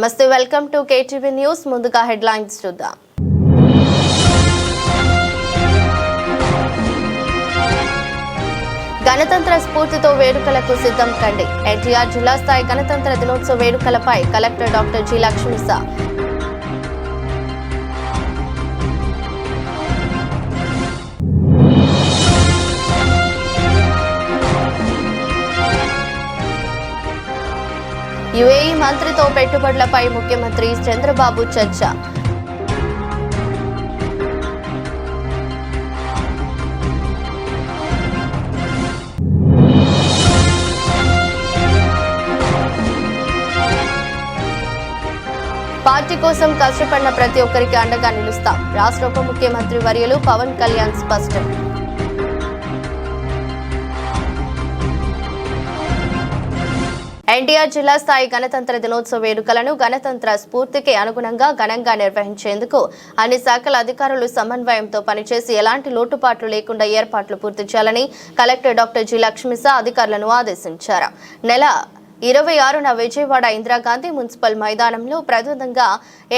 నమస్తే welcome to KTV news. ముందుగా headlines చూద్దాం. గణతంత్ర స్ఫూర్తితో వేడుకలకు సిద్ధం కండి. ఎన్టీఆర్ జిల్లా స్థాయి గణతంత్ర దినోత్సవ వేడుకలపై collector doctor G Lakshmisha UAE మంత్రితో పెట్టుబడులపై ముఖ్యమంత్రి చంద్రబాబు చర్చ. పార్టీ కోసం కష్టపడిన ప్రతి ఒక్కరికి అండగా నిలుస్తాం. రాష్ట్ర ఉప ముఖ్యమంత్రి వర్యులు పవన్ కళ్యాణ్ స్పష్టం. ఎన్టీఆర్ జిల్లా స్థాయి గణతంత్ర దినోత్సవ వేడుకలను గణతంత్ర స్ఫూర్తికి అనుగుణంగా ఘనంగా నిర్వహించేందుకు అన్ని శాఖల అధికారులు సమన్వయంతో పనిచేసి ఎలాంటి లోటుపాట్లు లేకుండా ఏర్పాట్లు పూర్తి చేయాలని కలెక్టర్ డాక్టర్ జి లక్ష్మిసా అధికారులను ఆదేశించారు. నెల ఇరవై ఆరున విజయవాడ ఇందిరాగాంధీ మున్సిపల్ మైదానంలో ప్రధానంగా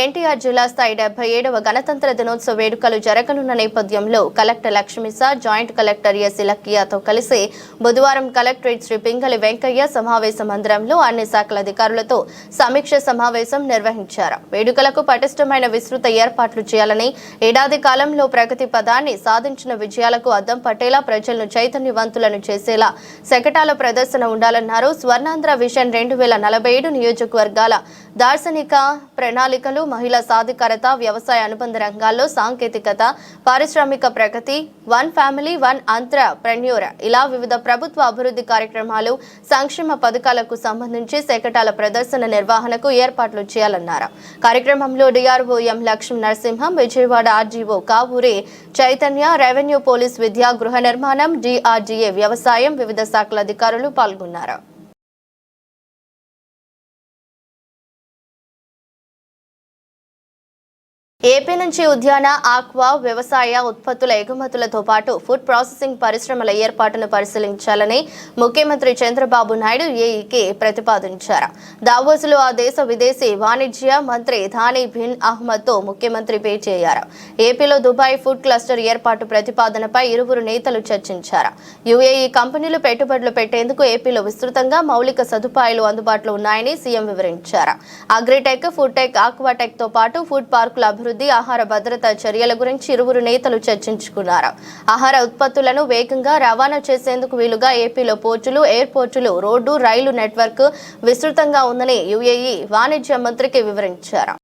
ఎన్టీఆర్ జిల్లా స్థాయి డెబ్బై ఏడవ గణతంత్ర దినోత్సవ వేడుకలు జరగనున్న నేపథ్యంలో collector Lakshmisha joint collector S. ఇలక్కియాతో కలిసి బుధవారం కలెక్టరేట్ శ్రీ పింగళి వెంకయ్య సమావేశ మందిరంలో అన్ని శాఖల అధికారులతో సమీక్ష సమావేశం నిర్వహించారు. వేడుకలకు పటిష్టమైన విస్తృత ఏర్పాట్లు చేయాలని ఏడాది కాలంలో ప్రగతి పదాన్ని సాధించిన విజయాలకు అద్దం పట్టేలా ప్రజలను చైతన్యవంతులను చేసేలా శకటాల ప్రదర్శన ఉండాలన్నారు స్వర్ణాంధ్ర మిషన్ రెండు వేల నలభై ఏడు నియోజకవర్గాల దార్శనిక ప్రణాళికలు మహిళా సాధికారత వ్యవసాయ అనుబంధ రంగాల్లో సాంకేతికత పారిశ్రామిక ప్రగతి వన్ ఫ్యామిలీ వన్ అంత్రప్రెన్యూర్ ఇలా వివిధ ప్రభుత్వ అభివృద్ధి కార్యక్రమాలు సంక్షేమ పథకాలకు సంబంధించి శకటాల ప్రదర్శన నిర్వహణకు ఏర్పాట్లు చేయాలన్నారు. కార్యక్రమంలో DRO M Lakshmi Narasimham Vijayawada RGO Kavuri Chaitanya revenue police విద్యా గృహ నిర్మాణం డిఆర్డీఏ వ్యవసాయం వివిధ శాఖల అధికారులు పాల్గొన్నారు. ఏపీ నుంచి ఉద్యాన ఆక్వా వ్యవసాయ ఉత్పత్తుల ఎగుమతులతో పాటు ఫుడ్ ప్రాసెసింగ్ పరిశ్రమల ఏర్పాటును పరిశీలించాలని ముఖ్యమంత్రి చంద్రబాబు నాయుడు ఏఈకి ప్రతిపాదించారు. దావోసులో ఆ దేశ విదేశీ వాణిజ్య మంత్రి ధానీ బిన్ అహ్మద్తో ముఖ్యమంత్రి భేటీ అయ్యారు ఏపీలో దుబాయ్ ఫుడ్ క్లస్టర్ ఏర్పాటు ప్రతిపాదనపై ఇరువురు నేతలు చర్చించారు. యుఏఈ కంపెనీలు పెట్టుబడులు పెట్టేందుకు ఏపీలో విస్తృతంగా మౌలిక సదుపాయాలు అందుబాటులో ఉన్నాయని సీఎం వివరించారు. అగ్రిటెక్ ఫుడ్ టెక్ ఆక్వాటెక్తో పాటు ఫుడ్ పార్కుల అభివృద్ధి ఆహార భద్రత చర్యల గురించి ఇరువురు నేతలు చర్చించుకున్నారు. ఆహార ఉత్పత్తులను వేగంగా రవాణా చేసేందుకు వీలుగా ఏపీలో పోర్టులు ఎయిర్పోర్టులు రోడ్డు రైలు నెట్వర్క్ విస్తృతంగా ఉందని యుఏఈ వాణిజ్య మంత్రికి వివరించారు.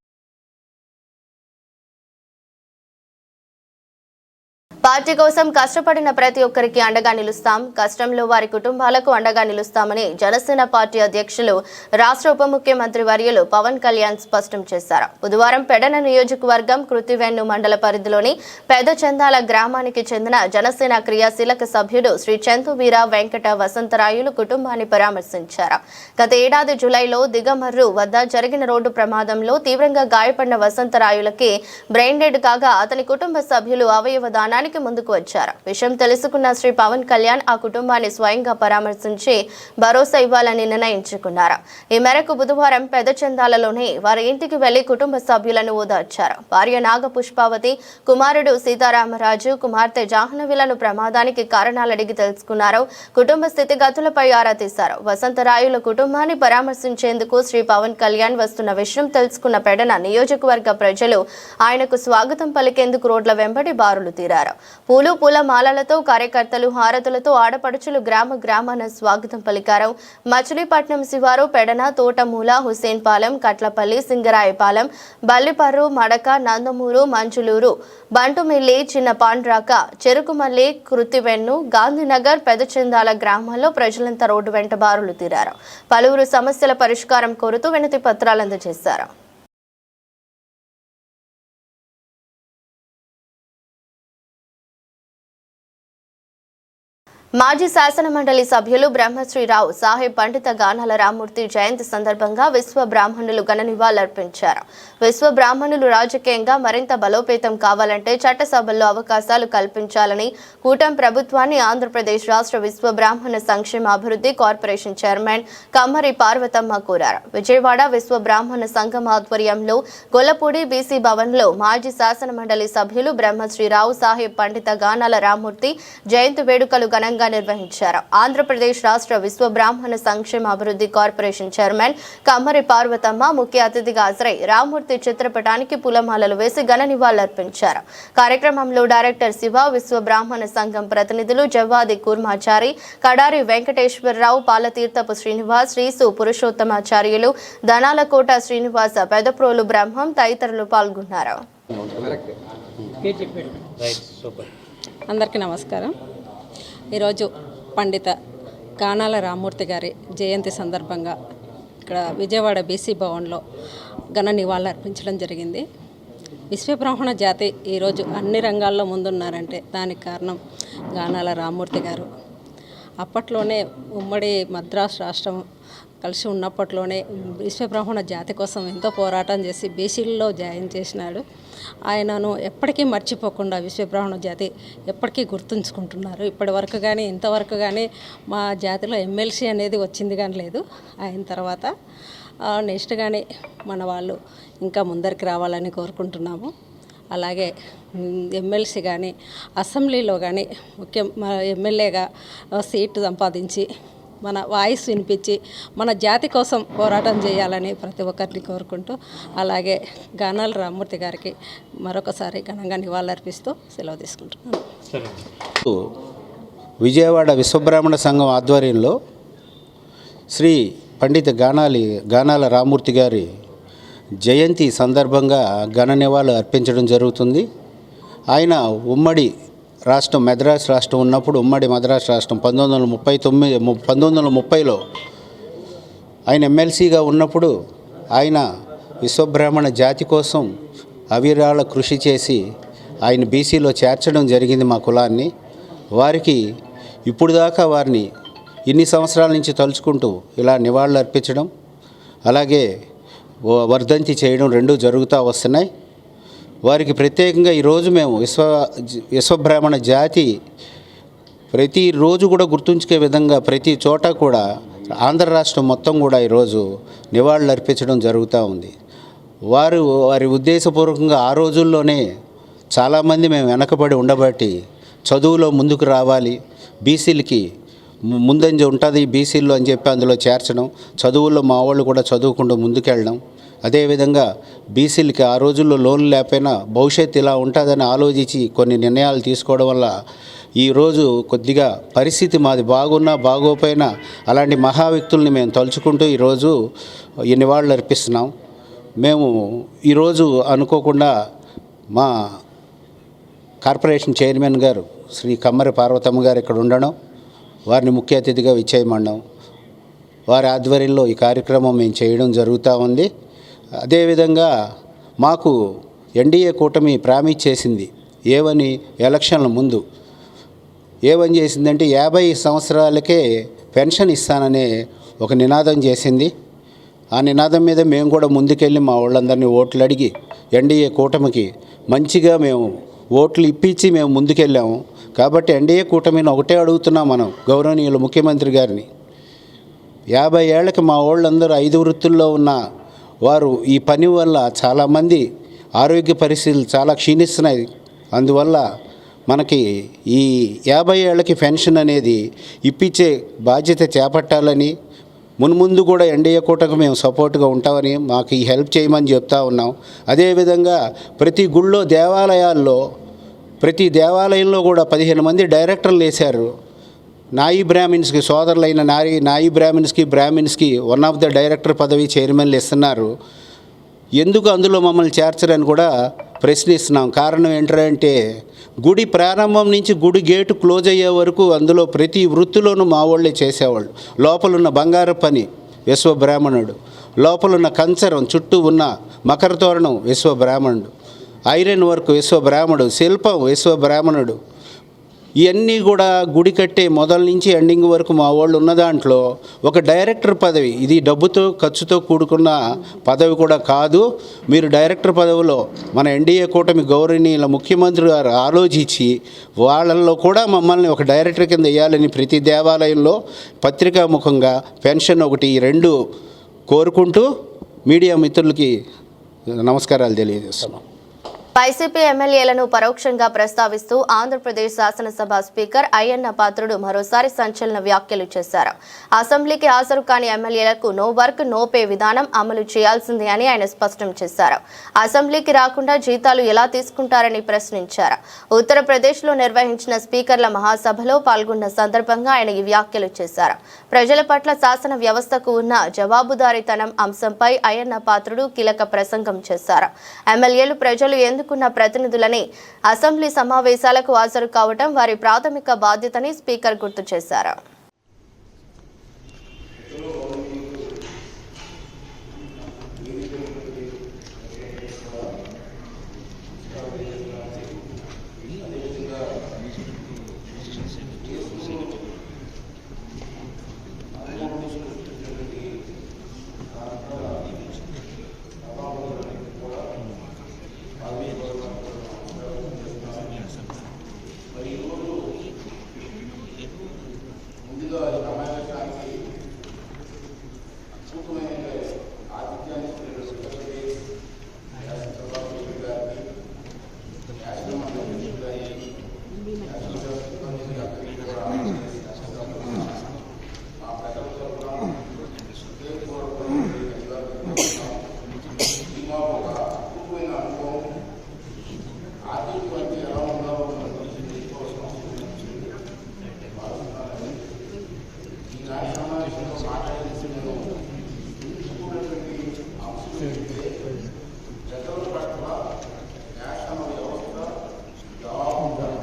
పార్టీ కోసం కష్టపడిన ప్రతి ఒక్కరికి అండగా నిలుస్తాం. కష్టంలో వారి కుటుంబాలకు అండగా నిలుస్తామని జనసేన పార్టీ అధ్యక్షులు రాష్ట్ర ఉప ముఖ్యమంత్రి వర్యులు పవన్ కళ్యాణ్ స్పష్టం చేశారు. బుధవారం పెడన నియోజకవర్గం కృతివెన్ను మండల పరిధిలోని పెద్ద చందాల గ్రామానికి చెందిన జనసేన క్రియాశీలక సభ్యుడు శ్రీ చందువీర వెంకట వసంతరాయులు కుటుంబాన్ని పరామర్శించారు. గత ఏడాది జులైలో దిగమర్రు వద్ద జరిగిన రోడ్డు ప్రమాదంలో తీవ్రంగా గాయపడిన వసంతరాయులకి బ్రెయిన్ డెడ్ కాగా అతని కుటుంబ సభ్యులు అవయవ దానానికి ముందుకు వచ్చారు. విషయం తెలుసుకున్న శ్రీ పవన్ కళ్యాణ్ ఆ కుటుంబాన్ని స్వయంగా పరామర్శించి భరోసా ఇవ్వాలని నిర్ణయించుకున్నారు. ఈ మేరకు బుధవారం పెద్ద చందాలలోనే వారి ఇంటికి వెళ్ళి కుటుంబ సభ్యులను ఓదార్చారు. భార్య నాగ పుష్పావతి కుమారుడు సీతారామరాజు కుమార్తె జాహ్నవిలను ప్రమాదానికి కారణాలు అడిగి తెలుసుకున్నారు. కుటుంబ స్థితిగతులపై ఆరా తీశారు. వసంతరాయుల కుటుంబాన్ని పరామర్శించేందుకు శ్రీ పవన్ కళ్యాణ్ వస్తున్న విషయం తెలుసుకున్న పెడన నియోజకవర్గ ప్రజలు ఆయనకు స్వాగతం పలికేందుకు రోడ్ల వెంబడి బారులు తీరారు. పూలు పూల మాలలతో కార్యకర్తలు హారతులతో ఆడపడుచులు గ్రామ గ్రామాన స్వాగతం పలికారు. మచిలీపట్నం శివారు పెడన తోటమూల హుసేన్పాలెం కట్లపల్లి సింగరాయపాలెం బల్లిపర్రు మడక నందమూరు మంచులూరు బంటుమిల్లి చిన్న పాండ్రాక చెరుకుమల్లి కృతివెన్ను గాంధీనగర్ పెదచందాల గ్రామాల్లో ప్రజలంతా రోడ్డు వెంట బారులు తీరారు. పలువురు సమస్యల పరిష్కారం కోరుతూ వినతి పత్రాలు అందజేశారు. మాజీ శాసన మండలి సభ్యులు బ్రహ్మశ్రీరావు సాహెబ్ పండిత గానాల రామూర్తి జయంతి సందర్భంగా విశ్వ బ్రాహ్మణులు ఘన నివాళులర్పించారు. విశ్వ బ్రాహ్మణులు రాజకీయంగా మరింత బలోపేతం కావాలంటే చట్టసభల్లో అవకాశాలు కల్పించాలని కూటమి ప్రభుత్వాన్ని ఆంధ్రప్రదేశ్ రాష్ట్ర విశ్వ బ్రాహ్మణ సంక్షేమ అభివృద్ధి కార్పొరేషన్ చైర్మన్ కమ్మరి పార్వతమ్మ కోరారు. విజయవాడ విశ్వ బ్రాహ్మణ సంఘం ఆధ్వర్యంలో గొల్లపూడి బీసీ భవన్లో మాజీ శాసన మండలి సభ్యులు బ్రహ్మశ్రీరావు సాహెబ్ పండిత గానాల రామూర్తి జయంతి వేడుకలు ఘనంగా నిర్వహించారు. ఆంధ్రప్రదేశ్ రాష్ట్ర విశ్వ బ్రాహ్మణ సంక్షేమ అభివృద్ధి కార్పొరేషన్ చైర్మన్ కమ్మరి పార్వతమ్మ ముఖ్య అతిథిగా హాజరై రామూర్తి చిత్రపటానికి పూలమాలలు వేసి ఘన నివాళులర్పించారు. కార్యక్రమంలో డైరెక్టర్ శివ విశ్వ బ్రాహ్మణ సంఘం ప్రతినిధులు జవ్వాది కూర్మాచారి కడారి వెంకటేశ్వరరావు పాలతీర్థపు శ్రీనివాస్ శ్రీసు పురుషోత్తమాచార్యులు ధనాలకోట శ్రీనివాస పెదప్రోలు బ్రహ్మం తదితరులు పాల్గొన్నారు. అందరికీ నమస్కారం. ఈరోజు పండిత గానాల రామూర్తి గారి జయంతి సందర్భంగా ఇక్కడ విజయవాడ బీసీ భవన్లో ఘన నివాళులు అర్పించడం జరిగింది. విశ్వబ్రాహ్మణ జాతి ఈరోజు అన్ని రంగాల్లో ముందున్నారంటే దానికి కారణం గానాల రామూర్తి గారు. అప్పట్లోనే ఉమ్మడి మద్రాసు రాష్ట్రం కలిసి ఉన్నప్పట్లోనే విశ్వబ్రహ్మణ జాతి కోసం ఎంతో పోరాటం చేసి బీసీల్లో జాయిన్ చేసినాడు. ఆయనను ఎప్పటికీ మర్చిపోకుండా విశ్వబ్రహ్మణ జాతి ఎప్పటికీ గుర్తుంచుకుంటున్నారు. ఇప్పటి వరకు కానీ ఇంతవరకు కానీ మా జాతిలో ఎమ్మెల్సీ అనేది వచ్చింది కానీ లేదు. ఆయన తర్వాత నెక్స్ట్ కానీ మన వాళ్ళు ఇంకా ముందరికి రావాలని కోరుకుంటున్నాము. అలాగే ఎమ్మెల్సీ కానీ అసెంబ్లీలో కానీ ముఖ్యం ఎమ్మెల్యేగా సీటు సంపాదించి మన వాయిస్ వినిపించి మన జాతి కోసం పోరాటం చేయాలని ప్రతి ఒక్కరిని కోరుకుంటూ అలాగే గానాల రామ్మూర్తి గారికి మరొకసారి ఘనంగా నివాళులర్పిస్తూ సెలవు తీసుకుంటున్నాను. విజయవాడ విశ్వబ్రాహ్మణ సంఘం ఆధ్వర్యంలో శ్రీ పండిత గానాలి గానాల రామూర్తి గారి జయంతి సందర్భంగా ఘన నివాళులు అర్పించడం జరుగుతుంది. ఆయన ఉమ్మడి రాష్ట్రం మద్రాసు రాష్ట్రం ఉన్నప్పుడు ఉమ్మడి మద్రాసు రాష్ట్రం పంతొమ్మిది వందల ముప్పై తొమ్మిది పంతొమ్మిది వందల ముప్పైలో ఆయన ఎమ్మెల్సీగా ఉన్నప్పుడు ఆయన విశ్వబ్రాహ్మణ జాతి కోసం అవిరాళ కృషి చేసి ఆయన బీసీలో చేర్చడం జరిగింది మా కులాన్ని. వారికి ఇప్పుడు దాకా వారిని ఇన్ని సంవత్సరాల నుంచి తలుచుకుంటూ ఇలా నివాళులు అర్పించడం అలాగే వర్ధంతి చేయడం రెండూ జరుగుతూ వస్తున్నాయి. వారికి ప్రత్యేకంగా ఈరోజు మేము విశ్వ విశ్వబ్రాహ్మణ జాతి ప్రతిరోజు కూడా గుర్తుంచుకే విధంగా ప్రతి చోట కూడా ఆంధ్ర రాష్ట్రం మొత్తం కూడా ఈరోజు నివాళులు అర్పించడం జరుగుతూ ఉంది. వారు వారి ఉద్దేశపూర్వకంగా ఆ రోజుల్లోనే చాలామంది మేము వెనకబడి ఉండబట్టి చదువులో ముందుకు రావాలి బీసీలకి ముందంజ ఉంటుంది బీసీల్లో అని చెప్పి అందులో చేర్చడం చదువుల్లో మా వాళ్ళు కూడా చదువుకుంటూ ముందుకెళ్ళడం అదేవిధంగా బీసీలకి ఆ రోజుల్లో లోన్లు లేకపోయినా భవిష్యత్తు ఇలా ఉంటుందని ఆలోచించి కొన్ని నిర్ణయాలు తీసుకోవడం వల్ల ఈరోజు కొద్దిగా పరిస్థితి మాది బాగున్నా బాగోపోయినా అలాంటి మహా వ్యక్తుల్ని మేము తలుచుకుంటూ ఈరోజు ఈ నివాళులు అర్పిస్తున్నాం. మేము ఈరోజు అనుకోకుండా మా కార్పొరేషన్ చైర్మన్ గారు శ్రీ కమ్మరి పార్వతమ్మ గారు ఇక్కడ ఉండడం వారిని ముఖ్య అతిథిగా విచ్చేయమండం వారి ఆధ్వర్యంలో ఈ కార్యక్రమం మేము చేయడం జరుగుతూ ఉంది. అదేవిధంగా మాకు ఎన్డీఏ కూటమి ప్రామిస్ చేసింది ఏవని ఎలక్షన్ల ముందు. ఏమని చేసిందంటే యాభై సంవత్సరాలకే పెన్షన్ ఇస్తాననే ఒక నినాదం చేసింది. ఆ నినాదం మీద మేము కూడా ముందుకెళ్ళి మా వాళ్ళందరినీ ఓట్లు అడిగి ఎన్డీఏ కూటమికి మంచిగా మేము ఓట్లు ఇప్పించి మేము ముందుకెళ్ళాము. కాబట్టి ఎన్డీఏ కూటమిని ఒకటే అడుగుతున్నాం మనం గౌరవనీయులు ముఖ్యమంత్రి గారిని. యాభై ఏళ్ళకి మా వాళ్ళందరూ ఐదు వృత్తుల్లో ఉన్న వారు ఈ పని వల్ల చాలామంది ఆరోగ్య పరిస్థితులు చాలా క్షీణిస్తున్నాయి. అందువల్ల మనకి ఈ యాభై ఏళ్ళకి పెన్షన్ అనేది ఇప్పించే బాధ్యత చేపట్టాలని మున్ముందు కూడా ఎన్డీఏ కూటకు మేము సపోర్ట్గా ఉంటామని మాకు ఈ హెల్ప్ చేయమని చెప్తా ఉన్నాం. అదేవిధంగా ప్రతి గుళ్ళో దేవాలయాల్లో ప్రతి దేవాలయంలో కూడా పదిహేను మంది డైరెక్టర్లు వేశారు. నాయి బ్రాహ్మిన్స్కి సోదరులైన నాయి నాయి బ్రాహ్మిన్స్కి బ్రాహ్మిన్స్కి వన్ ఆఫ్ ద డైరెక్టర్ పదవి చైర్మన్లు ఇస్తున్నారు. ఎందుకు అందులో మమ్మల్ని చేర్చరని కూడా ప్రశ్నిస్తున్నాం. కారణం ఏంటంటే గుడి ప్రారంభం నుంచి గుడి గేటు క్లోజ్ అయ్యే వరకు అందులో ప్రతి వృత్తిలోనూ మా వాళ్ళే చేసేవాళ్ళు. లోపలున్న బంగారు పని విశ్వబ్రాహ్మణుడు. లోపలున్న కంచరం చుట్టూ ఉన్న మకర తోరణం విశ్వ బ్రాహ్మణుడు ఐరన్ వర్క్ విశ్వబ్రాహ్మణుడు. శిల్పం విశ్వ బ్రాహ్మణుడు ఇవన్నీ కూడా గుడి కట్టే మొదల నుంచి ఎండింగ్ వరకు మా వాళ్ళు ఉన్న దాంట్లో ఒక డైరెక్టర్ పదవి ఇది డబ్బుతో ఖర్చుతో కూడుకున్న పదవి కూడా కాదు. మీరు డైరెక్టర్ పదవిలో మన ఎన్డీఏ కూటమి గౌరవనీయుల ముఖ్యమంత్రి గారు ఆలోచించి వాళ్ళల్లో కూడా మమ్మల్ని ఒక డైరెక్టర్ కింద వేయాలని ప్రతి దేవాలయంలో పత్రికాముఖంగా పెన్షన్ ఒకటి రెండు కోరుకుంటూ మీడియా మిత్రులకి నమస్కారాలు తెలియజేస్తున్నాం. వైసీపీ ఎమ్మెల్యేలను పరోక్షంగా ప్రస్తావిస్తూ ఆంధ్రప్రదేశ్ శాసనసభ స్పీకర్ అయ్యన్న పాత్రుడు మరోసారి సంచలన వ్యాఖ్యలు చేశారు. అసెంబ్లీకి హాజరు కాని ఎమ్మెల్యేలకు నో వర్క్ నో పే విధానం అమలు చేయాల్సిందే అని ఆయన స్పష్టం చేశారు. అసెంబ్లీకి రాకుండా జీతాలు ఎలా తీసుకుంటారని ప్రశ్నించారు. ఉత్తరప్రదేశ్లో నిర్వహించిన స్పీకర్ల మహాసభలో పాల్గొన్న సందర్భంగా ఆయన ఈ వ్యాఖ్యలు చేశారు. ప్రజల పట్ల శాసన వ్యవస్థకు ఉన్న జవాబుదారీతనం అంశంపై అయ్యన్న పాత్రుడు కీలక ప్రసంగం చేశారు. ఎమ్మెల్యేలు ప్రజలు ఎందుకున్న ప్రతినిధులని అసెంబ్లీ సమావేశాలకు హాజరు కావటం వారి ప్రాథమిక బాధ్యతని స్పీకర్ గుర్తు చేశారు.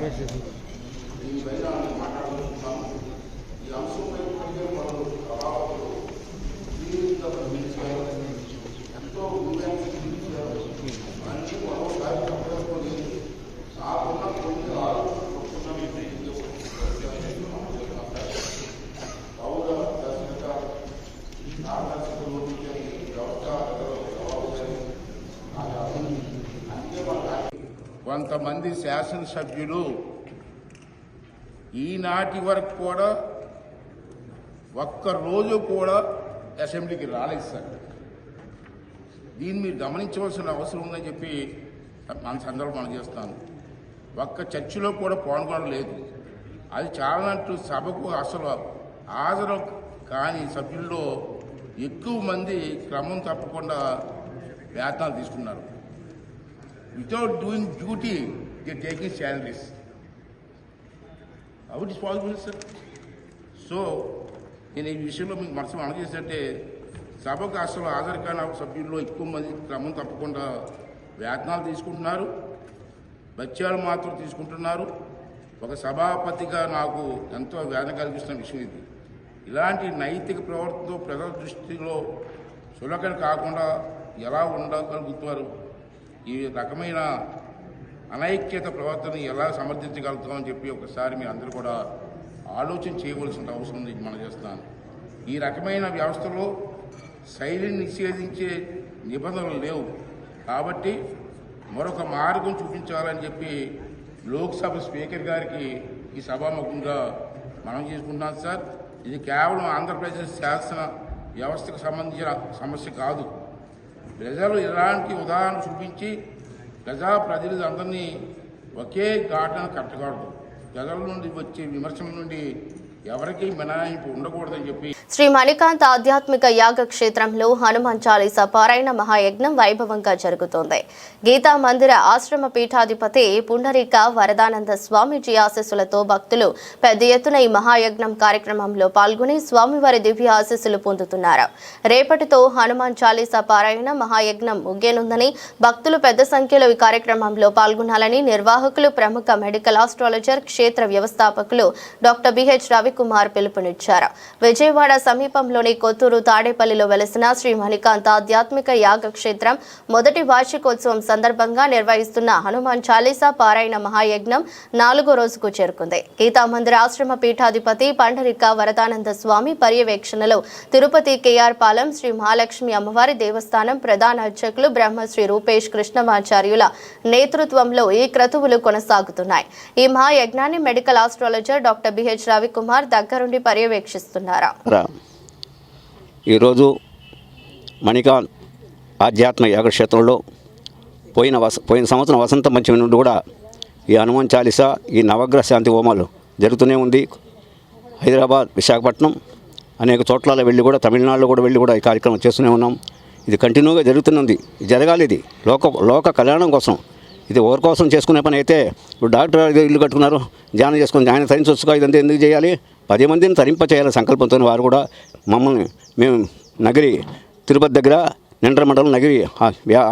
事实。కొంతమంది శాసనసభ్యులు ఈనాటి వరకు కూడా ఒక్క రోజు కూడా అసెంబ్లీకి రాలేదు సార్. దీన్ని మీరు గమనించవలసిన అవసరం ఉందని చెప్పి మన సందర్భం మనం చేస్తాను ఒక్క చర్చిలో కూడా పాల్గొనలేదు అది చాలానట్టు సభకు అసలు హాజరు కాని సభ్యుల్లో ఎక్కువ మంది క్రమం తప్పకుండా వేతనాలు తీసుకున్నారు. Without doing duty, they're taking salaries. How it is possible, sir? So నేను ఈ విషయంలో మీకు మనసు అందజేసంటే సభకు అసలు హాజరు కాని సభ్యుల్లో ఎక్కువ మంది క్రమం తప్పకుండా వేతనాలు తీసుకుంటున్నారు బత్యాలు మాత్రం తీసుకుంటున్నారు ఒక సభాపతిగా నాకు ఎంతో వేదన కలిగిస్తున్న విషయం ఇది ఇలాంటి నైతిక ప్రవర్తనతో ప్రజల దృష్టిలో చులకన కాకుండా ఎలా ఉండగలుగుతారు ఈ రకమైన అనైక్యత ప్రవర్తన ఎలా సమర్థించగలుగుతామని చెప్పి ఒకసారి మీ అందరూ కూడా ఆలోచన చేయవలసిన అవసరం ఉంది. మనం చేస్తాను ఈ రకమైన వ్యవస్థలో శైలిని నిషేధించే నిబంధనలు లేవు. కాబట్టి మరొక మార్గం చూపించాలని చెప్పి లోక్సభ స్పీకర్ గారికి ఈ సభాముఖంగా మనం చేసుకుంటున్నాం సార్. ఇది కేవలం ఆంధ్రప్రదేశ్ శాసన వ్యవస్థకు సంబంధించిన సమస్య కాదు. ప్రజలు ఇలాంటి ఉదాహరణ చూపించి ప్రజా అందరినీ ఒకే ఘాటను కట్టకూడదు. ప్రజల నుండి వచ్చే విమర్శల నుండి ఎవరికీ మినహాయింపు ఉండకూడదని చెప్పి శ్రీ మణికాంత్ ఆధ్యాత్మిక యాగ క్షేత్రంలో హనుమాన్ చాలీస పారాయణ మహాయజ్ఞం వైభవంగా జరుగుతోంది. గీతా మందిర ఆశ్రమ పీఠాధిపతి పుండరీక వరదానంద స్వామీజీ ఆశీస్సులతో భక్తులు పెద్ద ఎత్తున ఈ మహాయజ్ఞం కార్యక్రమంలో పాల్గొని స్వామివారి దివ్య ఆశీస్సులు పొందుతున్నారు. రేపటితో హనుమాన్ చాలీస పారాయణ మహాయజ్ఞం ముగ్గేనుందని భక్తులు పెద్ద సంఖ్యలో ఈ కార్యక్రమంలో పాల్గొనాలని నిర్వాహకులు ప్రముఖ మెడికల్ ఆస్ట్రాలజర్ క్షేత్ర వ్యవస్థాపకులు డాక్టర్ బిహెచ్ రవి కుమార్ పిలుపునిచ్చారు. విజయవాడ సమీపంలోని కొత్తూరు తాడేపల్లిలో వెలసిన శ్రీ మణికాంత్ ఆధ్యాత్మిక యాగ క్షేత్రం మొదటి వార్షికోత్సవం సందర్భంగా నిర్వహిస్తున్న హనుమాన్ చాలీసా పారాయణ మహాయజ్ఞం నాలుగో రోజుకు చేరుకుంది. గీతామందిర ఆశ్రమ పీఠాధిపతి పండరిక వరదానంద స్వామి పర్యవేక్షణలో తిరుపతి కేఆర్ పాలెం శ్రీ మహాలక్ష్మి అమ్మవారి దేవస్థానం ప్రధాన అర్చకులు బ్రహ్మశ్రీ రూపేష్ కృష్ణమాచార్యుల నేతృత్వంలో ఈ క్రతువులు కొనసాగుతున్నాయి. ఈ మహాయజ్ఞాన్ని medical astrologer doctor BH Ravikumar దగ్గరుండి పర్యవేక్షిస్తున్నారా? ఈరోజు మణికాంత్ ఆధ్యాత్మ యాగక్షేత్రంలో పోయిన వస పోయిన సంవత్సరం వసంత పంచమి నుండి కూడా ఈ హనుమాన్ చాలీస ఈ నవగ్రహ శాంతి హోమాలు జరుగుతూనే ఉంది. హైదరాబాద్ విశాఖపట్నం అనేక చోట్ల వెళ్ళి కూడా తమిళనాడులో కూడా వెళ్ళి కూడా ఈ కార్యక్రమం చేస్తూనే ఉన్నాం. ఇది కంటిన్యూగా జరుగుతున్నది. ఇది జరగాలి ఇది. లోక లోక కళ్యాణం కోసం ఇది ఎవరి కోసం చేసుకునే పని అయితే ఇప్పుడు డాక్టర్ ఇల్లు కట్టుకున్నారు ధ్యానం చేసుకుని ఆయన తరించవచ్చుగా ఇదంతా ఎందుకు చేయాలి? పది మందిని తరింప చేయాలి సంకల్పంతో వారు కూడా మమ్మల్ని మేము నగరి తిరుపతి దగ్గర నిండ్ర మండలం నగిరి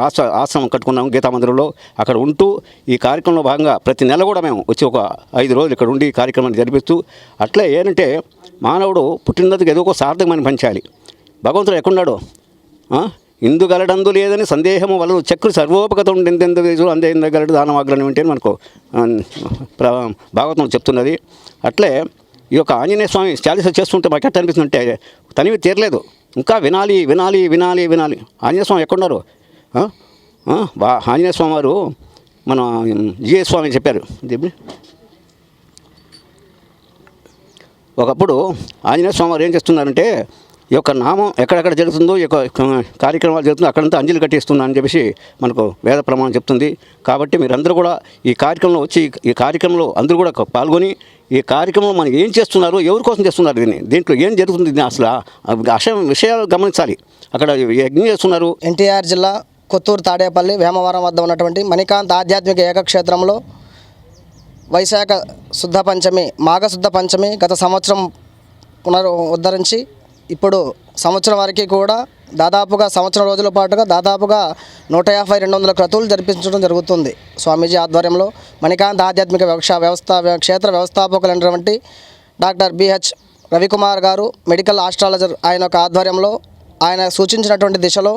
ఆశ్ర ఆశ్రమం కట్టుకున్నాము గీతా మందిరంలో. అక్కడ ఉంటూ ఈ కార్యక్రమంలో భాగంగా ప్రతి నెల కూడా మేము వచ్చి ఒక ఐదు రోజులు ఇక్కడ ఉండి ఈ కార్యక్రమాన్ని జరిపిస్తూ అట్లే ఏంటంటే మానవుడు పుట్టినందుకు ఏదో ఒక సార్థకమైన పని చేయాలి. భగవంతుడు ఎక్కడున్నాడు? ఇందు గలడందు లేదని సందేహము వలన చక్రు సర్వోపగత ఉండేందు అందే గలడు దానవాగ్రహం అంటే మనకు భాగవతం చెప్తున్నది. అట్లే ఈ యొక్క ఆంజనేయ స్వామి చాలీస చేస్తుంటే మాకు ఎట్ట అనిపిస్తుందంటే తనివి తీరలేదు. ఇంకా వినాలి వినాలి వినాలి వినాలి. ఆంజనేయ స్వామి ఎక్కడున్నారు? బా ఆంజనేయ స్వామి వారు మన జిఏ స్వామి చెప్పారు. ఒకప్పుడు ఆంజనేయ స్వామి వారు ఏం చేస్తున్నారంటే ఈ యొక్క నామం ఎక్కడెక్కడ జరుగుతుందో ఈ యొక్క కార్యక్రమాలు జరుగుతుందో అక్కడంతా అంజలి కట్టేస్తున్నా అని చెప్పేసి మనకు వేద ప్రమాణం చెప్తుంది. కాబట్టి మీరందరూ కూడా ఈ కార్యక్రమంలో వచ్చి ఈ కార్యక్రమంలో అందరూ కూడా పాల్గొని ఈ కార్యక్రమంలో మనం ఏం చేస్తున్నారు ఎవరి కోసం చేస్తున్నారు దీన్ని దీంట్లో ఏం జరుగుతుంది దీన్ని అసలు ఆ విషయాలు గమనించాలి. అక్కడ యజ్ఞం చేస్తున్నారు. ఎన్టీఆర్ జిల్లా కొత్తూరు తాడేపల్లి వేమవరం వద్ద ఉన్నటువంటి మణికాంత్ ఆధ్యాత్మిక ఏకక్షేత్రంలో వైశాఖ శుద్ధ పంచమి మాఘ శుద్ధ పంచమి గత సంవత్సరం పునరు ఉద్ధరించి ఇప్పుడు సంవత్సరం వరకు కూడా దాదాపుగా సంవత్సరం రోజుల పాటుగా దాదాపుగా నూట యాభై రెండు వందల క్రతువులు జరిపించడం జరుగుతుంది. స్వామీజీ ఆధ్వర్యంలో మణికాంత్ ఆధ్యాత్మిక వ్యవస్థ వ్యవస్థ క్షేత్ర వ్యవస్థాపకులైనటువంటి డాక్టర్ బిహెచ్ రవికుమార్ గారు మెడికల్ ఆస్ట్రాలజర్ ఆయన యొక్క ఆధ్వర్యంలో ఆయన సూచించినటువంటి దిశలో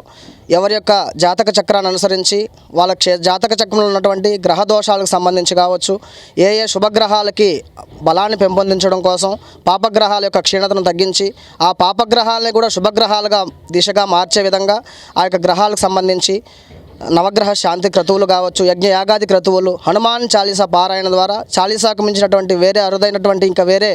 ఎవరి యొక్క జాతక చక్రాన్ని అనుసరించి వాళ్ళ క్షే జాతక చక్రంలో ఉన్నటువంటి గ్రహ దోషాలకు సంబంధించి కావచ్చు ఏ ఏ శుభగ్రహాలకి బలాన్ని పెంపొందించడం కోసం పాపగ్రహాల యొక్క క్షీణతను తగ్గించి ఆ పాపగ్రహాలని కూడా శుభగ్రహాలుగా దిశగా మార్చే విధంగా ఆ యొక్క గ్రహాలకు సంబంధించి నవగ్రహ శాంతి క్రతువులు కావచ్చు యజ్ఞ యాగాది క్రతువులు హనుమాన్ చాలీసా పారాయణ ద్వారా చాలీసాకు మించినటువంటి వేరే అరుదైనటువంటి ఇంకా వేరే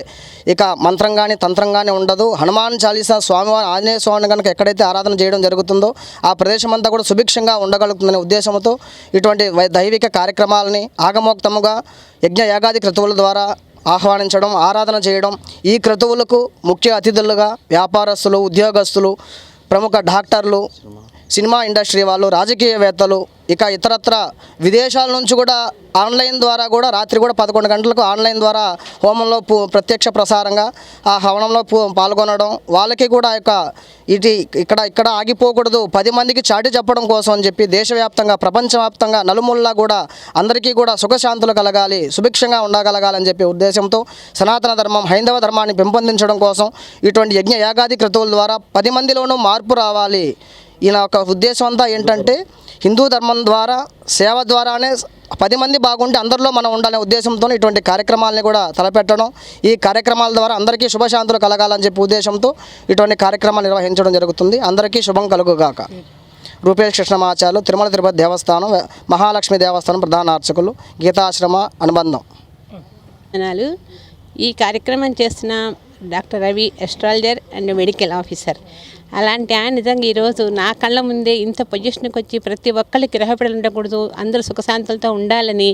ఇక మంత్రం కానీ తంత్రం కానీ ఉండదు. హనుమాన్ చాలీసా స్వామివారి ఆంజనేయ స్వామిని కనుక ఎక్కడైతే ఆరాధన చేయడం జరుగుతుందో ఆ ప్రదేశం అంతా కూడా సుభిక్షంగా ఉండగలుగుతుందనే ఉద్దేశంతో ఇటువంటి వై- దైవిక కార్యక్రమాలని ఆగమోక్తముగా యజ్ఞ యాగాది క్రతువుల ద్వారా ఆహ్వానించడం ఆరాధన చేయడం ఈ క్రతువులకు ముఖ్య అతిథులుగా వ్యాపారస్తులు ఉద్యోగస్తులు ప్రముఖ డాక్టర్లు సినిమా ఇండస్ట్రీ వాళ్ళు రాజకీయవేత్తలు ఇక ఇతరత్ర విదేశాల నుంచి కూడా ఆన్లైన్ ద్వారా కూడా రాత్రి కూడా పదకొండు గంటలకు ఆన్లైన్ ద్వారా హోమంలో ప్రత్యక్ష ప్రసారంగా ఆ హవనంలో పాల్గొనడం వాళ్ళకి కూడా యొక్క ఇటు ఇక్కడ ఇక్కడ ఆగిపోకూడదు. పది మందికి చాటి చెప్పడం కోసం అని చెప్పి దేశవ్యాప్తంగా ప్రపంచవ్యాప్తంగా నలుమూలలా కూడా అందరికీ కూడా సుఖశాంతులు కలగాలి సుభిక్షంగా ఉండగలగాలని చెప్పి ఉద్దేశంతో సనాతన ధర్మం హైందవ ధర్మాన్ని పెంపొందించడం కోసం ఇటువంటి యజ్ఞ యాగాది క్రతువుల ద్వారా పది మందిలోనూ మార్పు రావాలి. ఈయన ఒక ఉద్దేశం అంతా ఏంటంటే హిందూ ధర్మం ద్వారా సేవ ద్వారానే పది మంది బాగుంటే అందరిలో మనం ఉండాలనే ఉద్దేశంతో ఇటువంటి కార్యక్రమాలని కూడా తలపెట్టడం ఈ కార్యక్రమాల ద్వారా అందరికీ శుభశాంతులు కలగాలని చెప్పి ఉద్దేశంతో ఇటువంటి కార్యక్రమాలు నిర్వహించడం జరుగుతుంది. అందరికీ శుభం కలుగుగాక. రూపేష్ కృష్ణమాచార్యులు తిరుమల తిరుపతి దేవస్థానం మహాలక్ష్మి దేవస్థానం ప్రధాన అర్చకులు గీతాశ్రమ అనుబంధం. ఈ కార్యక్రమం చేసిన doctor Ravi astrologer and medical officer అలాంటి ఆయన నిజంగా ఈరోజు నా కళ్ళ ముందే ఇంత పొజిషన్కి వచ్చి ప్రతి ఒక్కరికి గ్రహపడలు ఉండకూడదు అందరూ సుఖశాంతులతో ఉండాలని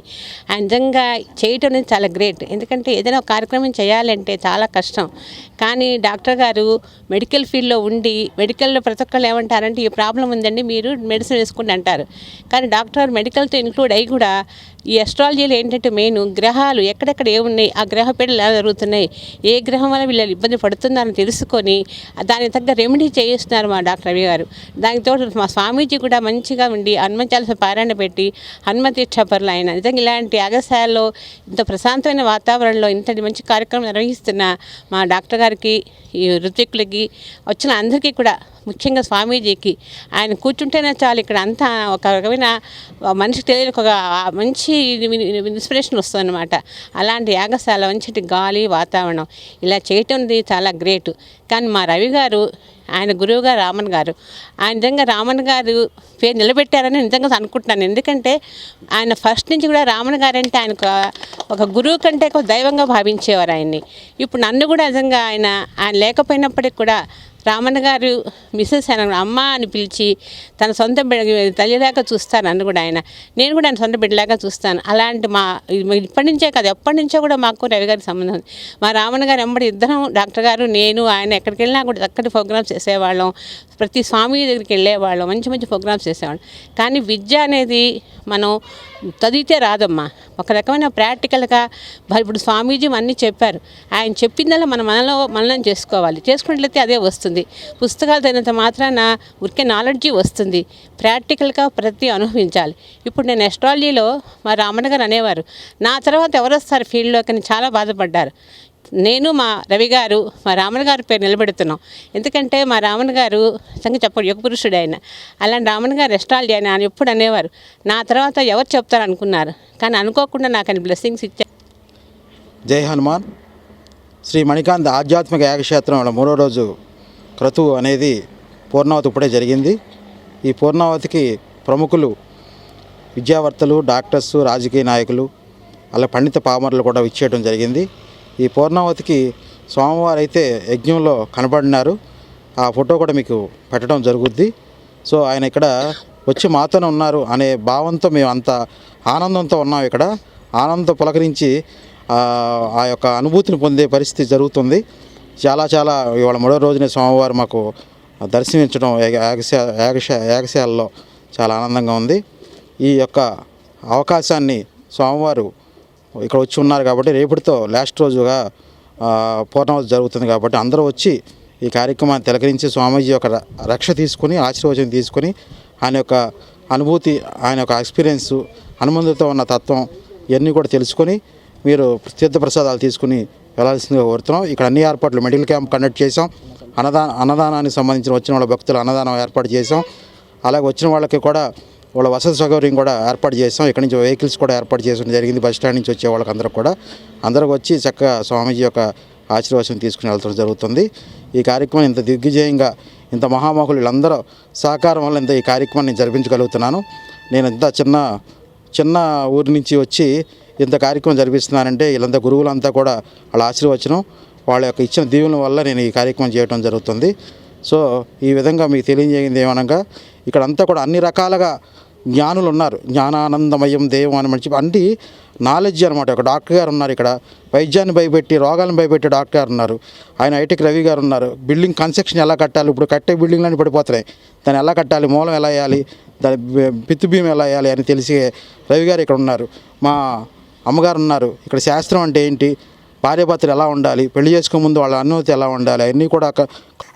ఆయన నిజంగా చేయటం అనేది చాలా గ్రేట్. ఎందుకంటే ఏదైనా కార్యక్రమం చేయాలంటే చాలా కష్టం. కానీ డాక్టర్ గారు మెడికల్ ఫీల్డ్లో ఉండి మెడికల్లో ప్రతి ఒక్కళ్ళు ఏమంటారంటే ఈ ప్రాబ్లం ఉందండి మీరు మెడిసిన్ వేసుకోండి అంటారు. కానీ డాక్టర్ మెడికల్తో ఇంక్లూడ్ అయ్యి కూడా ఈ అస్ట్రాలజీలో ఏంటంటే మెయిన్ గ్రహాలు ఎక్కడెక్కడ ఏమున్నాయి ఆ గ్రహ పీడలు ఎలా జరుగుతున్నాయి ఏ గ్రహం వల్ల వీళ్ళు ఇబ్బంది పడుతుందని తెలుసుకొని దానికి తగ్గ రెమెడీ చేయిస్తున్నారు మా డాక్టర్ రవి గారు. దానితో మా స్వామీజీ కూడా మంచిగా ఉండి హనుమంత చాలీస పారాయణ పెట్టి హనుమతి ఇచ్చాపర్లు ఆయన. నిజంగా ఇలాంటి అగశాల్లో ఇంత ప్రశాంతమైన వాతావరణంలో ఇంతటి మంచి కార్యక్రమం నిర్వహిస్తున్న మా డాక్టర్ గారికి ఈ ఋత్వికులకి వచ్చిన అందరికీ కూడా ముఖ్యంగా స్వామీజీకి ఆయన కూర్చుంటేనే చాలు ఇక్కడ అంతా ఒక రకమైన మనిషికి తెలియని ఒక మంచి ఇన్స్పిరేషన్ వస్తుందన్నమాట. అలాంటి యాగశాల మంచి గాలి వాతావరణం. ఇలా చేయటం చాలా గ్రేట్ కానీ మా రవి గారు ఆయన గురువుగా రామన్ గారు. ఆయన నిజంగా రామన్ గారు పేరు నిలబెట్టారని నిజంగా అనుకుంటున్నాను. ఎందుకంటే ఆయన ఫస్ట్ నుంచి కూడా రామన్ గారు అంటే ఆయన ఒక- ఒక గురువు కంటే ఒక దైవంగా భావించేవారు ఆయన్ని. ఇప్పుడు నన్ను కూడా నిజంగా ఆయన ఆయన లేకపోయినప్పటికి కూడా రామన్న గారు మిస్సెస్ అని అమ్మ అని పిలిచి తన సొంత బిడ్డ తల్లిలాగా చూస్తాను నన్ను కూడా ఆయన. నేను కూడా ఆయన సొంత బిడ్డలాగా చూస్తాను. అలాంటి మా ఇప్పటి నుంచే కాదు ఎప్పటి నుంచో కూడా మాకు రవి గారి సంబంధం ఉంది. మా రామన్న గారు ఎంబడి ఇద్దరం డాక్టర్ గారు నేను ఆయన ఎక్కడికి వెళ్ళినా కూడా చక్కటి ప్రోగ్రామ్స్ చేసేవాళ్ళం. ప్రతి స్వామి దగ్గరికి వెళ్ళేవాళ్ళం. మంచి మంచి ప్రోగ్రామ్స్ చేసేవాళ్ళం. కానీ విద్య అనేది మనం చదివితే రాదమ్మా. ఒక రకమైన ప్రాక్టికల్గా ఇప్పుడు స్వామీజీ అన్నీ చెప్పారు. ఆయన చెప్పిందల్లా మన మనలో మననం చేసుకోవాలి. చేసుకున్నట్లయితే అదే వస్తుంది. పుస్తకాలు తగినంత మాత్రాన ఉరికే నాలెడ్జీ వస్తుంది. ప్రాక్టికల్గా ప్రతి అనుభవించాలి. ఇప్పుడు నేను ఎస్ట్రాలజీలో మా రామణ గారు అనేవారు నా తర్వాత ఎవరు వస్తారు ఫీల్డ్లోకి? అని చాలా బాధపడ్డారు. నేను మా రవి గారు మా రామన్ గారి పేరు నిలబెడుతున్నాం. ఎందుకంటే మా రామన్ గారు సంగతి చెప్పడు యుగ పురుషుడు ఆయన. అలాంటి రామన్ గారు ఎస్ట్రాలజీ అని ఆయన ఎప్పుడు అనేవారు నా తర్వాత ఎవరు చెప్తారు? అనుకున్నారు. కానీ అనుకోకుండా నాకు ఆయన బ్లెస్సింగ్స్ ఇచ్చారు. జై హనుమాన్. శ్రీ మణికాంత్ ఆధ్యాత్మిక యాగక్షేత్రం మూడో రోజు క్రతువు అనేది పూర్ణావతి ఇప్పుడే జరిగింది. ఈ పూర్ణావతికి ప్రముఖులు విద్యావర్తలు డాక్టర్స్ రాజకీయ నాయకులు అలా పండిత పామరులు కూడా ఇచ్చేయడం జరిగింది. ఈ పూర్ణావతికి స్వామివారు అయితే యజ్ఞంలో కనబడినారు. ఆ ఫోటో కూడా మీకు పెట్టడం జరుగుద్ది. సో ఆయన ఇక్కడ వచ్చి మాతోనే ఉన్నారు అనే భావంతో మేము అంత ఆనందంతో ఉన్నాం ఇక్కడ. ఆనందంతో పులకరించి ఆ యొక్క అనుభూతిని పొందే పరిస్థితి జరుగుతుంది. చాలా చాలా ఇవాళ మూడో రోజునే స్వామివారు మాకు దర్శించడం యాగ- యాగశా యాగశాలలో చాలా ఆనందంగా ఉంది. ఈ యొక్క అవకాశాన్ని స్వామివారు ఇక్కడ వచ్చి ఉన్నారు కాబట్టి రేపటితో లాస్ట్ రోజుగా ఆ, జరుగుతుంది కాబట్టి అందరూ వచ్చి ఈ కార్యక్రమాన్ని తిలకరించి స్వామీజీ యొక్క రక్ష తీసుకుని ఆశీర్వచనం తీసుకుని ఆయన యొక్క అనుభూతి ఆయన యొక్క ఎక్స్పీరియన్స్ హనుమంతుడితో ఉన్న తత్వం ఇవన్నీ కూడా తెలుసుకొని మీరు తీర్థప్రసాదాలు తీసుకుని వెళ్ళాల్సిందిగా కోరుతున్నాం. ఇక్కడ అన్ని ఏర్పాట్లు మెడికల్ క్యాంప్ కండక్ట్ చేసాం అన్నదాన అన్నదానానికి సంబంధించిన వచ్చిన వాళ్ళ భక్తులు అన్నదానం ఏర్పాటు చేసాం అలాగే వచ్చిన వాళ్ళకి కూడా వాళ్ళ వసతి సౌకర్యం కూడా ఏర్పాటు చేసాం ఇక్కడ నుంచి వెహికల్స్ కూడా ఏర్పాటు చేయడం జరిగింది బస్ స్టాండ్ నుంచి వచ్చే వాళ్ళకందరూ కూడా. అందరూ వచ్చి చక్కగా స్వామీజీ యొక్క ఆశీర్వాదం తీసుకుని వెళ్తడం జరుగుతుంది. ఈ కార్యక్రమం ఇంత దిగ్విజయంగా ఇంత మహామహులు వీళ్ళందరూ సహకారం వల్ల ఇంత ఈ కార్యక్రమాన్ని జరిపించగలుగుతున్నాను. నేను ఇంత చిన్న చిన్న ఊరి నుంచి వచ్చి ఇంత కార్యక్రమం జరిపిస్తున్నానంటే వీళ్ళంతా గురువులంతా కూడా వాళ్ళ ఆశీర్వచనం వాళ్ళ యొక్క ఇచ్చిన దీవెన వల్ల నేను ఈ కార్యక్రమం చేయడం జరుగుతుంది. సో ఈ విధంగా మీకు తెలియజేయింది ఏమనగా ఇక్కడంతా కూడా అన్ని రకాలుగా జ్ఞానులు ఉన్నారు జ్ఞానానందమయం దేవం అని మంచి అంటే నాలెడ్జ్ అనమాట ఒక డాక్టర్ గారు ఉన్నారు ఇక్కడ. వైద్యాన్ని భయపెట్టి రోగాలను భయపెట్టి డాక్టర్ గారు ఉన్నారు. ఆయన ఐటిక్ రవి గారు ఉన్నారు. బిల్డింగ్ కన్స్ట్రక్షన్ ఎలా కట్టాలి? ఇప్పుడు కట్టే బిల్డింగ్లన్నీ పడిపోతున్నాయి. దాన్ని ఎలా కట్టాలి? మూలం ఎలా వేయాలి? దాని బి- ఎలా వేయాలి అని తెలిసి రవి గారు ఇక్కడ ఉన్నారు. మా అమ్మగారు ఉన్నారు ఇక్కడ శాస్త్రం అంటే ఏంటి? భార్యాభర్తలు ఎలా ఉండాలి? పెళ్ళి చేసుకో ముందు వాళ్ళ అనుమతి ఎలా ఉండాలి? అవన్నీ కూడా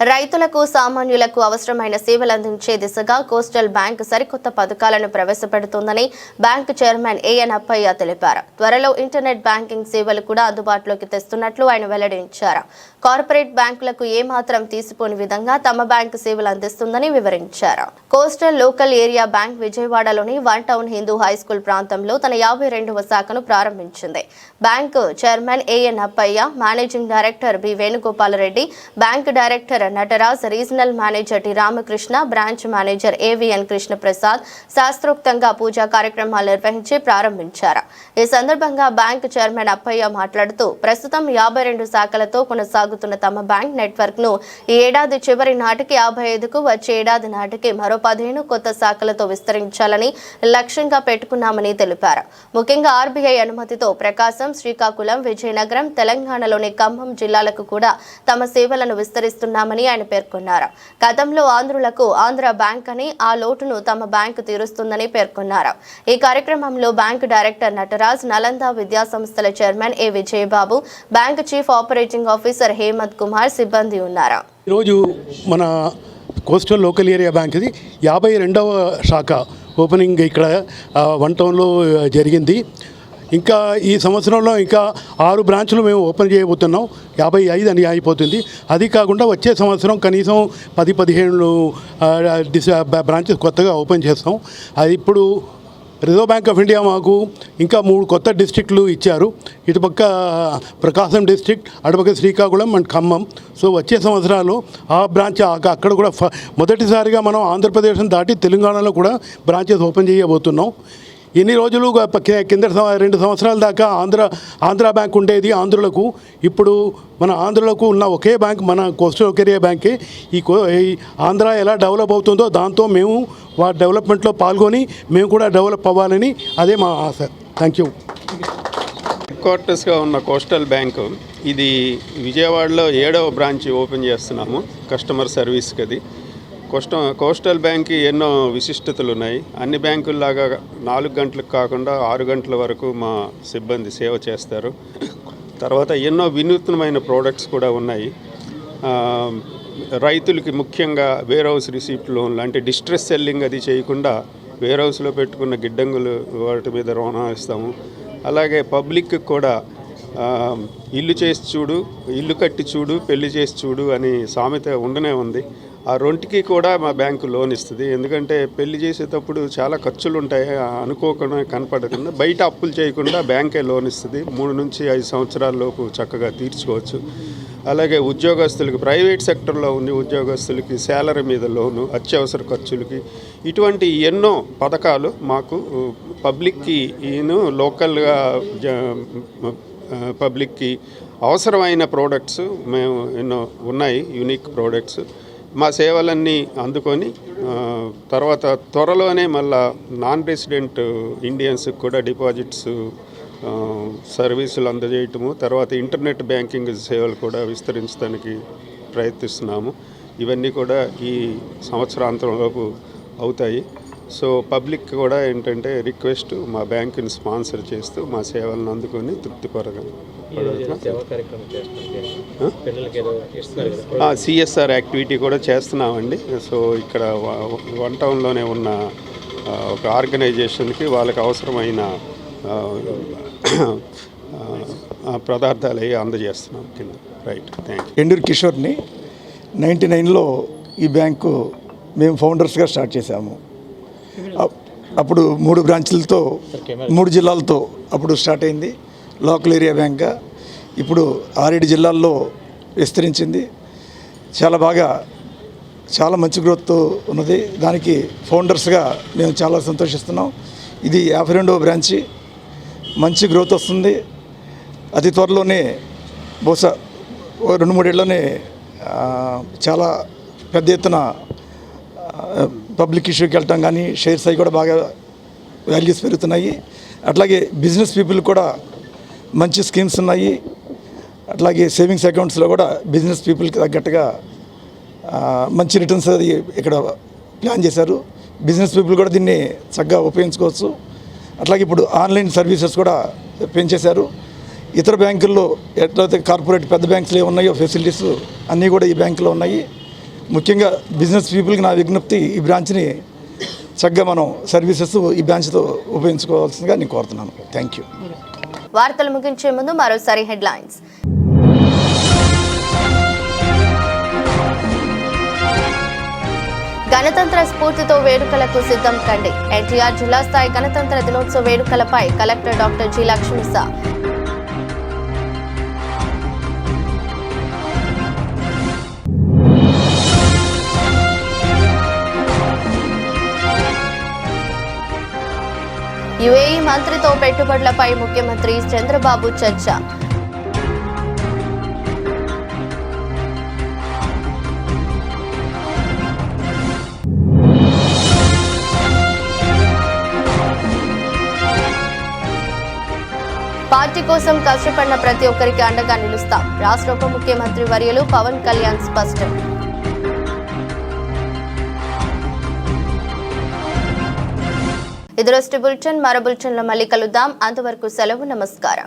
రైతులకు సామాన్యులకు అవసరమైన సేవలు అందించే దిశగా కోస్టల్ బ్యాంక్ సరికొత్త పథకాలను ప్రవేశపెడుతోందని బ్యాంక్ చైర్మన్ ఏఎన్ అప్పయ్య తెలిపారు. త్వరలో ఇంటర్నెట్ బ్యాంకింగ్ సేవలు కూడా అందుబాటులోకి తెస్తున్నట్లు ఆయన వెల్లడించారు. కార్పొరేట్ బ్యాంకులకు ఏమాత్రం తీసిపోని విధంగా తమ బ్యాంకు సేవలు అందిస్తుందని వివరించారు. కోస్టల్ లోకల్ ఏరియా బ్యాంక్ విజయవాడలోని one town Hindu high school ప్రాంతంలో తన యాభై రెండవ శాఖను ప్రారంభించింది. Bank chairman AN Appaiah managing director B Venugopal Reddy bank director Nataraj regional manager T Ramakrishna branch manager AVN Krishna Prasad శాస్త్రోక్తంగా పూజా కార్యక్రమాలు నిర్వహించి ప్రారంభించారు. ఈ సందర్భంగా బ్యాంక్ చైర్మన్ అప్పయ్య మాట్లాడుతూ ప్రస్తుతం యాభై రెండు శాఖలతో కొనసాగుతున్న తమ బ్యాంక్ నెట్వర్క్ను ఈ ఏడాది చివరి నాటికి యాభై ఐదుకు వచ్చే ఏడాది నాటికి మరో పదిహేను కొత్త శాఖలతో విస్తరించాలని లక్ష్యంగా పెట్టుకున్నామని తెలిపారు. ముఖ్యంగా ఆర్బీఐ అనుమతితో ప్రకాశం శ్రీకాకుళం విజయనగరం తెలంగాణలోని ఖమ్మం జిల్లాలకు కూడా తమ సేవలను విస్తరిస్తున్నామని ఆయన పేర్కొన్నారు. గతంలో ఆంధ్రులకు ఆంధ్ర బ్యాంక్ అని ఆ లోటును తమ బ్యాంకు తీరుస్తుందని పేర్కొన్నారు. ఈ కార్యక్రమంలో బ్యాంకు డైరెక్టర్ నటరాజ్ నలంద విద్యా సంస్థల chairman A Vijayababu bank chief operating officer Hemanth Kumar సిబ్బంది ఉన్నారు. ఈరోజు మన కోస్టల్ లోకల్ ఏరియా బ్యాంక్ ఇది. యాభై రెండవ శాఖ ఓపెనింగ్ ఇక్కడ వన్ టౌన్లో జరిగింది. ఇంకా ఈ సంవత్సరంలో ఇంకా ఆరు బ్రాంచ్లు మేము ఓపెన్ చేయబోతున్నాం. యాభై ఐదు అని అయిపోతుంది. అది కాకుండా వచ్చే సంవత్సరం కనీసం పది పదిహేను డిస్ బ్రాంచెస్ కొత్తగా ఓపెన్ చేస్తాం. అది ఇప్పుడు రిజర్వ్ బ్యాంక్ ఆఫ్ ఇండియా మాకు ఇంకా మూడు కొత్త డిస్ట్రిక్ట్లు ఇచ్చారు. ఇటుపక్క ప్రకాశం డిస్టిక్ అటుపక్క శ్రీకాకుళం అండ్ ఖమ్మం. సో వచ్చే సంవత్సరాలు ఆ బ్రాంచ్ అక్కడ కూడా మొదటిసారిగా మనం ఆంధ్రప్రదేశ్ దాటి తెలంగాణలో కూడా బ్రాంచెస్ ఓపెన్ చేయబోతున్నాం. ఎన్ని రోజులు కింద రెండు సంవత్సరాల దాకా ఆంధ్ర ఆంధ్ర బ్యాంక్ ఉండేది. ఆంధ్రులకు ఇప్పుడు మన ఆంధ్రులకు ఉన్న ఒకే బ్యాంక్ మన కోస్టల్ కెరియర్ బ్యాంకే. ఈ కో ఈ ఆంధ్ర ఎలా డెవలప్ అవుతుందో దాంతో మేము వారి డెవలప్మెంట్లో పాల్గొని మేము కూడా డెవలప్ అవ్వాలని అదే మా ఆశ. Thank you. క్వార్టర్స్గా ఉన్న కోస్టల్ బ్యాంకు ఇది విజయవాడలో ఏడవ బ్రాంచ్ ఓపెన్ చేస్తున్నాము కస్టమర్ సర్వీస్కి అది. కోస్ట కోస్టల్ బ్యాంక్కి ఎన్నో విశిష్టతలు ఉన్నాయి అన్ని బ్యాంకుల్లాగా నాలుగు గంటలకు కాకుండా ఆరు గంటల వరకు మా సిబ్బంది సేవ చేస్తారు. తర్వాత ఎన్నో వినూత్నమైన ప్రోడక్ట్స్ కూడా ఉన్నాయి. రైతులకి ముఖ్యంగా వేర్ హౌస్ రిసీప్ట్ లోన్లు అంటే డిస్ట్రెస్ సెల్లింగ్ అది చేయకుండా వేర్ హౌస్లో పెట్టుకున్న గిడ్డంగులు వాటి మీద రుణం ఇస్తాము అలాగే పబ్లిక్ కూడా ఇల్లు చేసి చూడు ఇల్లు కట్టి చూడు పెళ్ళి చేసి చూడు అని సామెత ఉండనే ఉంది. ఆ రొంటికి కూడా మా బ్యాంకు లోన్ ఇస్తుంది. ఎందుకంటే పెళ్ళి చేసేటప్పుడు చాలా ఖర్చులు ఉంటాయి అనుకోకుండా కనపడకుండా బయట అప్పులు చేయకుండా బ్యాంకే లోన్ ఇస్తుంది. మూడు నుంచి ఐదు సంవత్సరాల లోపు చక్కగా తీర్చుకోవచ్చు. అలాగే ఉద్యోగస్తులకి ప్రైవేట్ సెక్టర్లో ఉండే ఉద్యోగస్తులకి శాలరీ మీద లోను అత్యవసర ఖర్చులకి ఇటువంటి ఎన్నో పథకాలు మాకు పబ్లిక్కి ఈను లోకల్గా జ- పబ్లిక్కి అవసరమైన ప్రోడక్ట్స్ మేము ఎన్నో ఉన్నాయి. Unique products. మా సేవలన్నీ అందుకొని తర్వాత త్వరలోనే మళ్ళా నాన్ రెసిడెంట్ ఇండియన్స్కి కూడా డిపాజిట్స్ సర్వీసులు అందజేయటము తర్వాత ఇంటర్నెట్ బ్యాంకింగ్ సేవలు కూడా విస్తరించడానికి ప్రయత్నిస్తున్నాము. ఇవన్నీ కూడా ఈ సంవత్సరాంతంలోపు అవుతాయి. సో పబ్లిక్ కూడా ఏంటంటే రిక్వెస్ట్ మా బ్యాంకుని స్పాన్సర్ చేస్తూ మా సేవలను అందుకొని తృప్తిపరగా సిఎస్ఆర్ యాక్టివిటీ కూడా చేస్తున్నామండి. సో ఇక్కడ వ- వన్ టౌన్లోనే ఉన్న ఒక ఆర్గనైజేషన్కి వాళ్ళకి అవసరమైన ఆ, ఆ, పదార్థాలు అవి అందజేస్తున్నాం కింద. రైట్ థ్యాంక్ యూ ఎండూరు కిషోర్ని నైంటీ నైన్లో ఈ బ్యాంకు మేము ఫౌండర్స్గా స్టార్ట్ చేశాము. అప్పుడు మూడు బ్రాంచ్లతో మూడు జిల్లాలతో అప్పుడు స్టార్ట్ అయింది. లోకల్ ఏరియా బ్యాంక్గా. ఇప్పుడు ఆరేడు జిల్లాల్లో విస్తరించింది. చాలా బాగా చాలా మంచి గ్రోత్ ఉన్నది. దానికి ఫౌండర్స్గా మేము చాలా సంతోషిస్తున్నాం. ఇది యాభై రెండవ బ్రాంచి. మంచి గ్రోత్ వస్తుంది. అతి త్వరలోనే బహుశా ఓ రెండు మూడేళ్ళనే ఆ, చాలా పెద్ద ఎత్తున పబ్లిక్ ఇష్యూకి వెళ్ళటం కానీ షేర్స్ అవి కూడా బాగా వాల్యూస్ పెరుగుతున్నాయి. అట్లాగే బిజినెస్ పీపుల్ కూడా మంచి స్కీమ్స్ ఉన్నాయి. అట్లాగే సేవింగ్స్ అకౌంట్స్లో కూడా బిజినెస్ పీపుల్కి తగ్గట్టుగా మంచి రిటర్న్స్ అది ఇక్కడ ప్లాన్ చేశారు. బిజినెస్ పీపుల్ కూడా దీన్ని చక్కగా ఉపయోగించుకోవచ్చు. అట్లాగే ఇప్పుడు ఆన్లైన్ సర్వీసెస్ కూడా పెంచేశారు. ఇతర బ్యాంకుల్లో ఎట్లయితే కార్పొరేట్ పెద్ద బ్యాంక్స్లో ఉన్నాయో ఫెసిలిటీస్ అన్నీ కూడా ఈ బ్యాంకులో ఉన్నాయి. ముఖ్యంగా బిజినెస్ పీపుల్కి నా విజ్ఞప్తి ఈ బ్రాంచ్ని చక్కగా మనం సర్వీసెస్ ఈ బ్రాంచ్తో ఉపయోగించుకోవాల్సిందిగా నేను కోరుతున్నాను. థ్యాంక్ యూ వార్తలు ముగించే ముందు మరోసారి హెడ్లైన్స్. గణతంత్ర స్ఫూర్తితో వేడుకలకు సిద్ధం కండి. ఎన్టీఆర్ జిల్లా స్థాయి గణతంత్ర దినోత్సవ వేడుకలపై collector doctor G Lakshmisha UAE మంత్రితో పెట్టుబడులపై ముఖ్యమంత్రి చంద్రబాబు చర్చ. పార్టీ కోసం కష్టపడిన ప్రతి ఒక్కరికి అండగా నిలుస్తాం. రాష్ట్ర ఉప ముఖ్యమంత్రి వర్యులు పవన్ కళ్యాణ్ స్పష్టం. ఇది బుల్చన్ బులెటిన్ మరో బులెటిన్లో మళ్ళీ కలుద్దాం. అంతవరకు సెలవు నమస్కారం.